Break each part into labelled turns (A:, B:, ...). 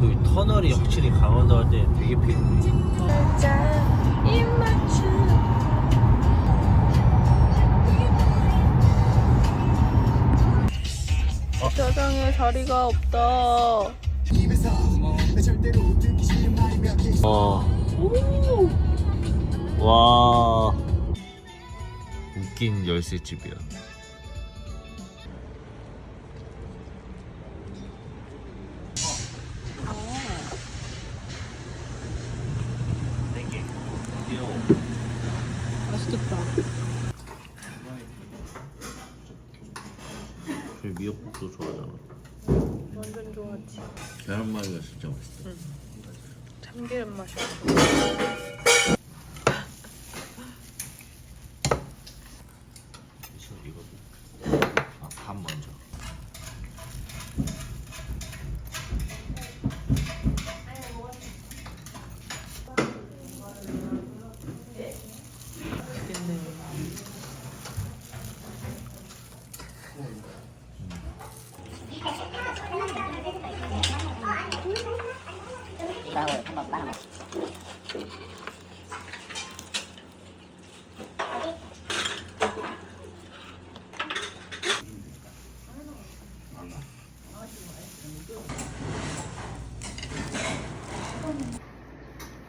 A: 그 터널이 확실히 강원도 할때 되게 피곤해.
B: 짜장에 자리가 없다.
A: 어. 와. 웃긴 열쇠집이야.
B: 맛있겠다.
A: 저 미역국도 좋아하잖아.
B: 완전 좋아하지.
A: 계란말이가 진짜 맛있어.
B: 참기름 맛이
A: 그래서 이거 아, 밥 먼저.
B: 맛있겠네.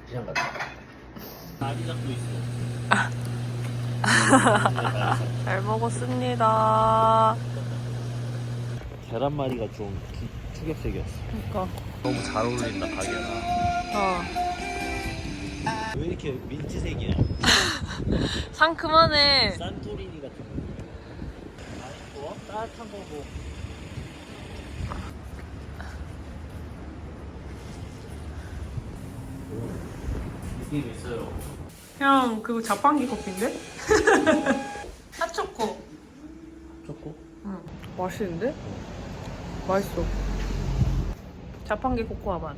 A: 시장 갔다. 다리장도 있어.
B: 잘 먹었습니다.
A: 계란말이가 좀 기- 충격적이었어.
B: 그러니까.
A: 너무 잘 어울린다 가게랑.
B: 어.
A: 왜 이렇게 민트색이야?
B: 상큼하네.
A: 산토리니 같은 거. 아니 뭐 따뜻한 거고. 느낌 있어요.
B: 그냥 그거 자판기 커피인데? 핫초코.
A: 초코?
B: 응. 맛있는데? 맛있어. 자판기 코코아 맛.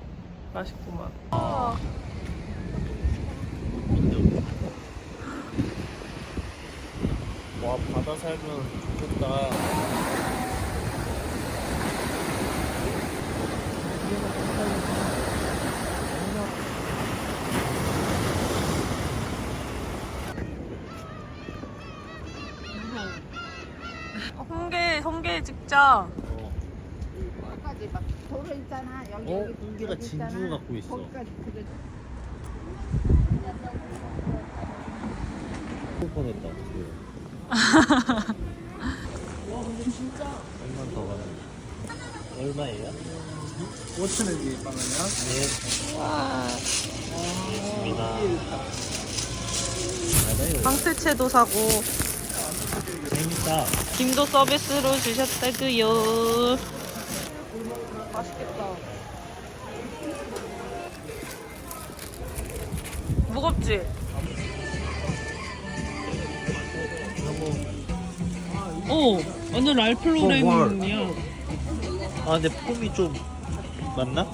B: 맛있구만. 아.
A: 와 바다 살면 좋겠다.
B: 홍게, 홍게 찍자.
A: 어,
C: 거기까지 막 도로 있잖아. 여기
A: 어? 홍게가 진주. 갖고 있어.
C: 거기까지 그래.
A: 볼 뻔했다. 지금. 얼마 더 가나? 얼마예요?
D: 5천 원이 빵이야?
A: 네. 좋습니다. 맞아요.
B: 방패채도 사고,
A: 재밌다.
B: 김도 서비스로 주셨다구요. 맛있겠다. 무겁지? 오, 완전 랄플로렌이야.
A: 아 근데 폼이 좀 맞나?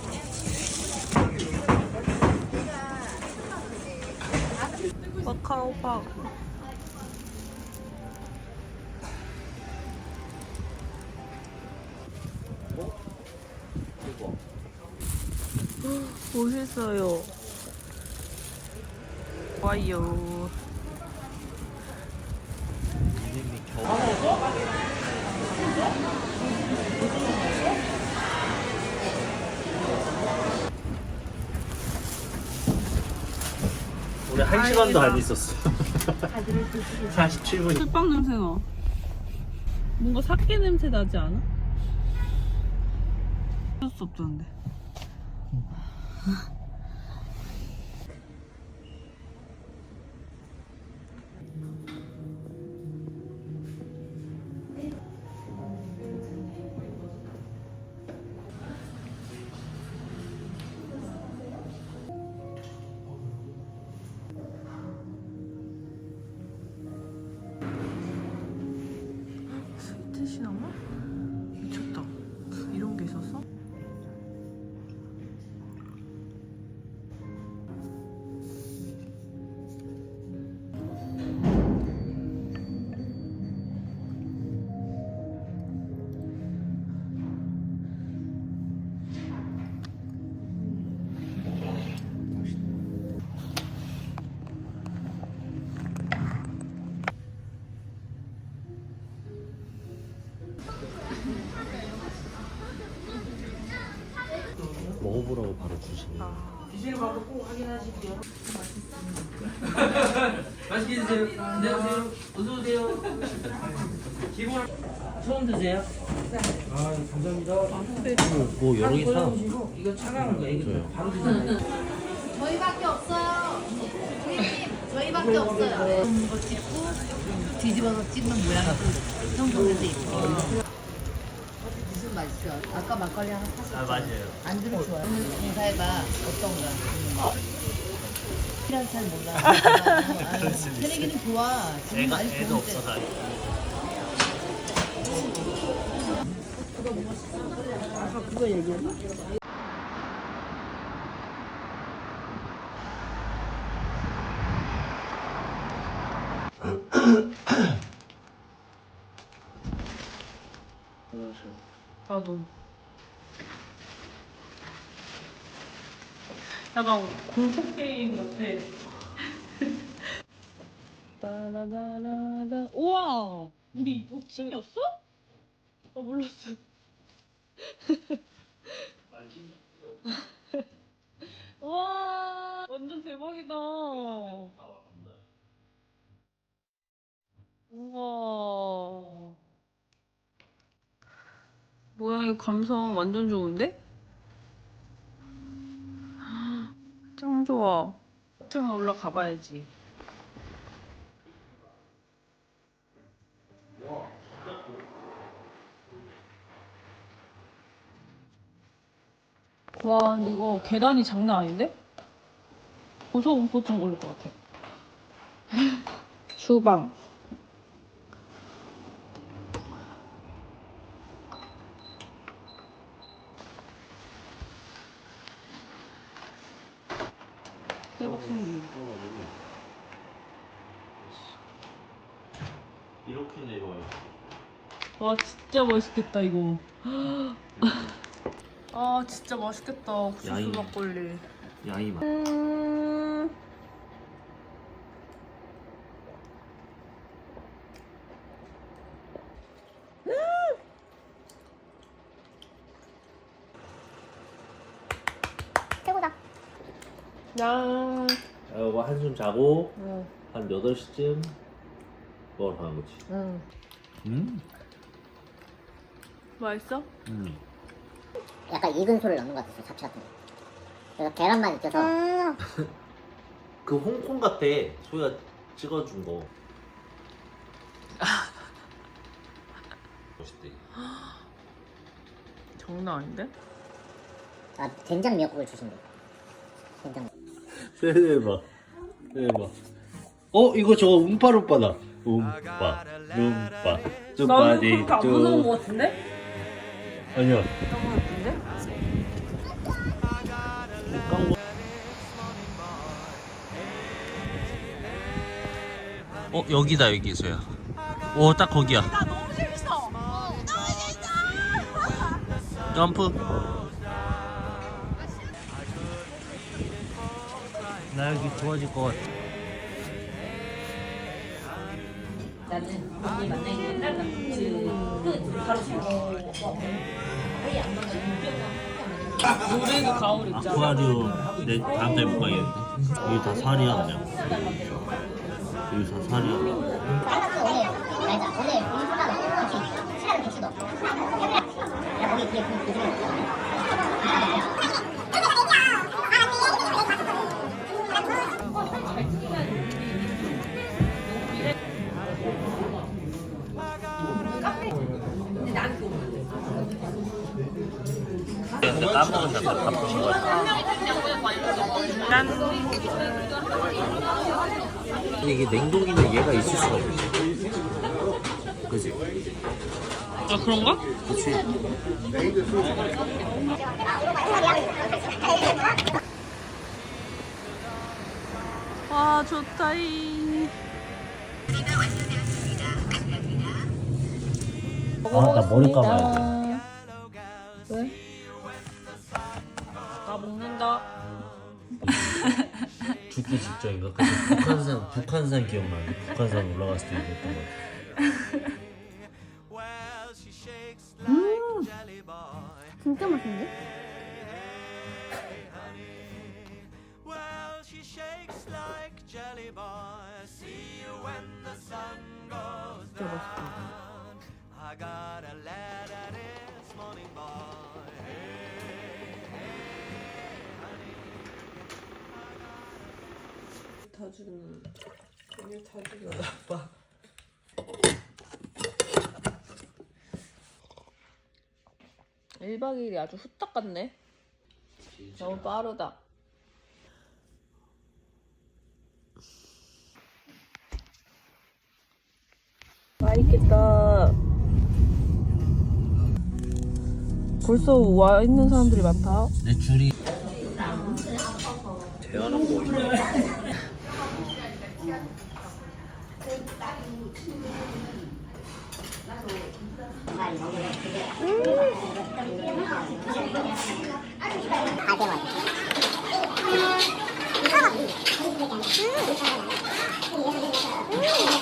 B: 마카오파. 멋있어요.
A: 겨우. 우리 한 시간도 안 있었어. 47분.
B: 술빵 냄새 나. 뭔가 사케 냄새 나지 않아? 어쩔 수 없던데.
A: 먹어보라고 바로 주시네.
E: 맛있게 드세요. 안녕하세요. 어서 오세요. 기본 처음 드세요?
A: 뭐 여러 개 사.
E: 이거 차가운 거 이거 바로 드세요.
C: 저희밖에 없어요. 저희밖에 없어요. 이거 찍고 뒤집어서 찍는 모양이 형성돼서 있고. 맛있어? 아까 막걸리 하나 샀어.
A: 아 맞아요.
C: 안주를 좋아해. 인사해봐. 어떤가? 이란 잘 몰라. 새내기는 좋아. 지금
A: 애가
C: 많이
A: 애도
C: 좋은데.
A: 없어서.
B: 나도. 약간 공포 게임 같아. 우와! 우리 복층이었어? 아, 몰랐어. 와, 완전 대박이다. 우와. 뭐야, 이 감성 완전 좋은데? 짱 좋아. 층 올라가 봐야지. 와, 근데 이거 계단이 장난 아닌데? 고소공포증 걸릴 것 같아. 주방. 박.
A: 이렇게 내려와요.
B: 와 진짜 맛있겠다 이거. 아 진짜 맛있겠다 옥수수
A: 야이.
B: 막걸리.
A: 야이 맛.
B: 야.
A: 이거 한숨 자고
B: 응.
A: 한 8시쯤 먹으러 가는 거지.
C: 응.
A: 음.
B: 맛있어?
A: 음.
F: 약간 익은 소를 넣는 것 같았어 잡채 같은 거 그래서 계란만 익혀서
A: 그 홍콩 같아. 소희가 찍어준 거. 멋있대.
B: 장난 아닌데?
F: 아 된장 미역국을 주신대
A: 대박. 대박. 어 이거 저거 움파루빠다. 움빠, 움빠,
B: 나는 그렇게 안 무서운 것 같은데?
A: 아니야.
B: 그런 것 같은데?
A: 어 여기다 여기 소야. 오딱 거기야.
B: 나 너무 재밌어. 너무 재밌어.
A: 점프. 나 여기 좋아질 것 같아.
F: 나는 언니 만나기 옛날 그 바로
B: 노래도 가을 있잖아.
A: 아쿠아리움 내 다음 달에 못 가겠는데. 여기 다 살이야 그냥. 여기 다 살이야.
B: 난
A: 근데 이게 냉동이면 얘가 있을 수가 없지. 그지?
B: 아 그런가?
A: 그치
B: 와 좋다이.
A: 아나 머리 감아야
B: 왜? 나 먹는다.
A: 돼 죽기 직전인가? 그때 북한산 북한산 기억나는데 북한산 올라갔을 때 이랬던 거 같아
F: 진짜 맛있는데?
B: 진짜 맛있다. 다 주는 이게 다 주는 아빠. 일박이일이 아주 후딱 갔네. 너무 빠르다. 맛있겠다. 벌써 와 있는 사람들이 많다.
A: 내 줄이 대화는 뭐 있냐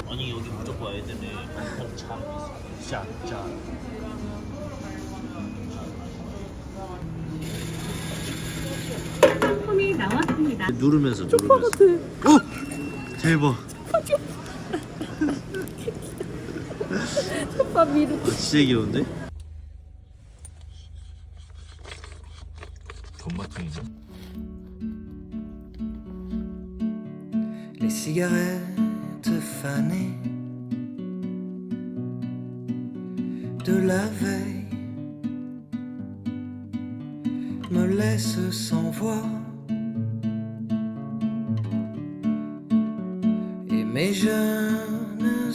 A: 아니 여기 무조건 와야 되네. 참 짠짠 누르면서 누르면서. 어! 대박
B: 오빠 미루.
A: 아, 진짜 귀여운데? 견마탱이네
G: Les cigarettes fanées de la veille me laissent sans voix et mes jeunes